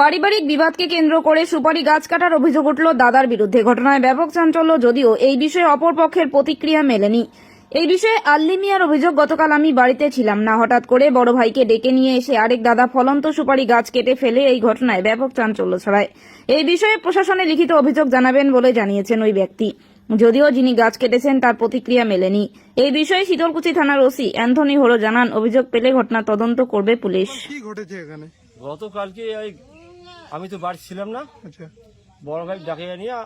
পারিবারিক বিবাদকে কেন্দ্র করে সুপারি গাছ কাটার অভিযোগ উঠল দাদার বিরুদ্ধে। ঘটনায় ব্যাপক চাঞ্চল্য যদিও এই বিষয়ে অপরপক্ষের প্রতিক্রিয়া মেলেনি। এই বিষয়ে আল্লি মিয়ার অভিযোগ গতকাল আমি বাড়িতে ছিলাম না। হঠাৎ করে বড় ভাইকে ডেকে নিয়ে এসে আরেক দাদা ফলন্ত সুপারি গাছ কেটে ফেলে এই ঘটনায় ব্যাপক চাঞ্চল্য ছড়ায়। এই বিষয়ে প্রশাসনে লিখিত অভিযোগ জানাবেন বলে জানিয়েছেন ওই ব্যক্তি। যদিও যিনি গাছ কেটেছেন তার প্রতিক্রিয়া মেলেনি। এই বিষয়ে শীতলকুচি থানার ওসি অ্যান্থনি হোরো জানান অভিযোগ পেলে ঘটনা তদন্ত করবে পুলিশ। কি ঘটেছে এখানে? গতকালকে আমি তো বাড়ি ছিলাম না। আচ্ছা। বড় ভাই ডাকে নিয়ে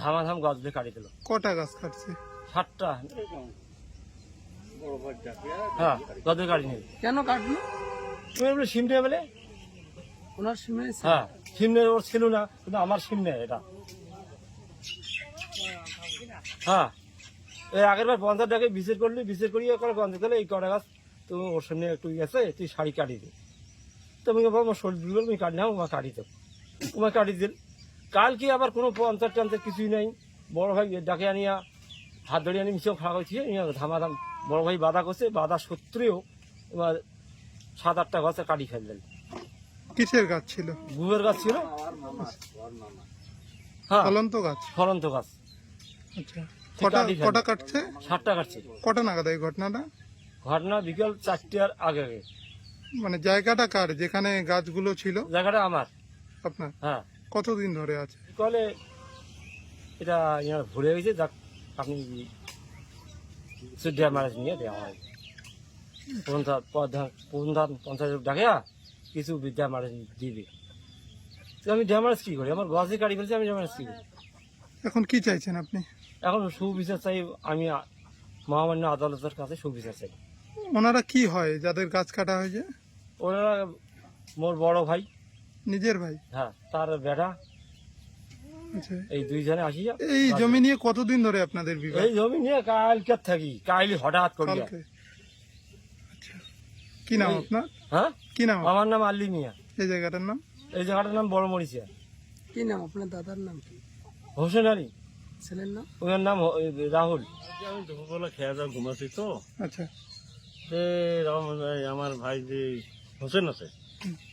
ধামাধাম গাছ দিয়ে কাটি দিল। কটা গাছ কাটছে? সাতটা। হ্যাঁ গাছ দিয়ে কাটি নিল। কেন কাটলো? তুমি বলে সিম নেই বলে? ওনার সিমে হ্যাঁ সিম নেই ওর ছিল না কিন্তু আমার সিম নেই এটা। হ্যাঁ এই আগের বার পঞ্চায়েত ডাকে বিচার করলি বিচার করিয়ে করে পঞ্চায়েত করলে এই কটা গাছ তো ওর সামনে একটু গেছে তুই শাড়ি দে তুমি আমার শরীর দিল তুমি কাটি নাও আমার কাটি দেব। তোমার কাটি দিল। কালকে আবার কোনো পঞ্চায়েত টঞ্চায়েত কিছুই নাই। বড় ভাই ডাকে আনিয়া হাত ধরে আনি মিশেও খাওয়া হয়েছে ধামাধাম বড় ভাই বাধা করছে। বাধা সত্ত্বেও এবার সাত আটটা গাছে কাটি ফেললেন। কিসের গাছ ছিল? গুবের গাছ ছিল? হ্যাঁ। ফলন্ত গাছ? ফলন্ত গাছ। আচ্ছা। কটা কটা কাটছে? ষাটটা কাটছে। কটা নাগাদ এই ঘটনাটা? ঘটনা বিকেল চারটার আগে আগে। মানে জায়গাটা কার? যেখানে গাছগুলো ছিল? জায়গাটা আমার। আপনার? হ্যাঁ। কতদিন ধরে আছে? কলে? এটা ইয়ার ভরে গেছে যাক আপনি সুডিয়া মারাজ নিয়ে দেওয়া হয়। প্রধান প্রধান পঞ্চায়েত ডাকে কিছু বিদ্যা মারাজ দিবে। তো আমি ড্যামারেজ কি করি? আমার গজে কাটি ফেলছি আমি ড্যামারেজ কি করি? এখন কি চাইছেন আপনি? এখন সুবিচার চাই আমি মহামান্য আদালতের কাছে সুবিচার চাই। ওনারা কি হয়? যাদের গাছ কাটা হয়েছে? ওনারা মোর বড় ভাই। নিজের ভাই? হ্যাঁ তার বেটা। আচ্ছা। এই দুইজনে আসিয়া এই জমি নিয়ে কতদিন ধরে আপনাদের বিবাহ? এই জমি নিয়ে কালকে থাকি কাইলি হঠাৎ কালকে। আচ্ছা। কি নাম আপনার? হ্যাঁ? কি নাম আমার নাম আল্লি মিয়া। এই জায়গাটার নাম? এই জায়গাটার নাম বড় মরিচিয়া কি নাম? আপনার দাদার নাম কি? হোসেন আলী। ছেলের নাম? ওনার নাম রাহুল। আমি দুপুরবেলা খেয়ে যাওয়া ঘুমাচ্ছি তো। আচ্ছা। সে আমার ভাই যে হোসেন আছে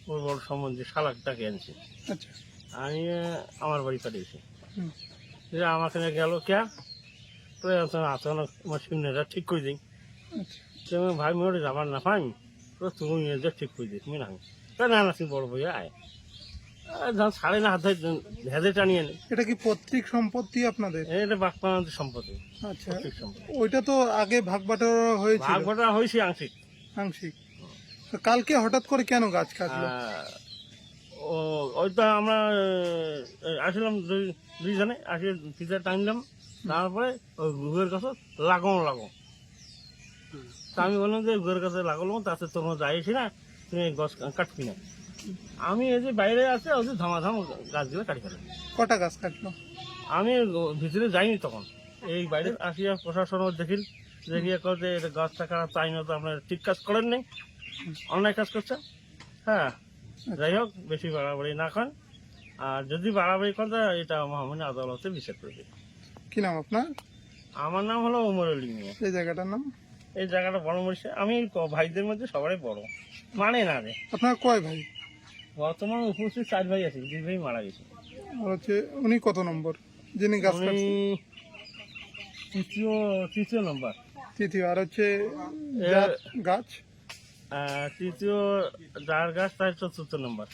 ওর বড় সম্বন্ধে শালাকটাকে আনছে। আচ্ছা। আমি আমার বাড়ি পাঠিয়েছি। যে আমাকে গেল কে? আচানক আমার সিমনেটা ঠিক করে দিই আচ্ছা। তো ভাই মোটে যাবার না পাই তো তুমি যে ঠিক করে দিই তুমি না না বড় ভাইয়া আয়। সাড়ে না হাতে ভেদে টানিয়ে নে। এটা কি পৈতৃক সম্পত্তি আপনাদের? এটা বাক্পানাদের সম্পত্তি। আচ্ছা। ওইটা তো আগে ভাগ বাটোয়ারা হয়েছিল হয়েছে আংশিক। আংশিক। কালকে হঠাৎ করে কেন গাছ কাটলো? ও ওইটা আমরা আসলাম দুই দুইজনে আসে ফিতে টানলাম। তারপরে ওই গুয়ের কাছে লাগানো লাগো তা আমি বললাম যে গুয়ের কাছে লাগালো তাতে তোমার যাইছি না তুমি গাছ কাটবি না। আমি এই যে বাইরে আছে ওই যে ধামাধাম গাছগুলো কাটি ফেলে কটা গাছ কাটলো? আমি ভিতরে যাইনি তখন। এই বাইরে আসিয়া প্রশাসন দেখিল দেখিয়া করতে গাছটা কাটা তাই না তো আপনার ঠিক কাজ করেন নাই। অন্যায় কাজ করছে। হ্যাঁ যাই হোক বেশি বাড়াবাড়ি না করেন। আর যদি বাড়াবাড়ি করেন এটা মহামান্য আদালতে বিচার করবে কি নাম আপনার? আমার নাম হলো উমর আলী মিয়া। এই জায়গাটার নাম? এই জায়গাটা বড় মরিষে আমি ভাইদের মধ্যে সবারই বড়। মানে না রে। আপনার কয় ভাই? বর্তমান উপস্থিত চার ভাই আছে দুই ভাই মারা গেছে। আর হচ্ছে উনি কত নম্বর? যিনি গাছ তৃতীয় তৃতীয় নম্বর। তৃতীয় আর হচ্ছে যার গাছ? তৃতীয় যার গাছ তার চতুর্থ নম্বর।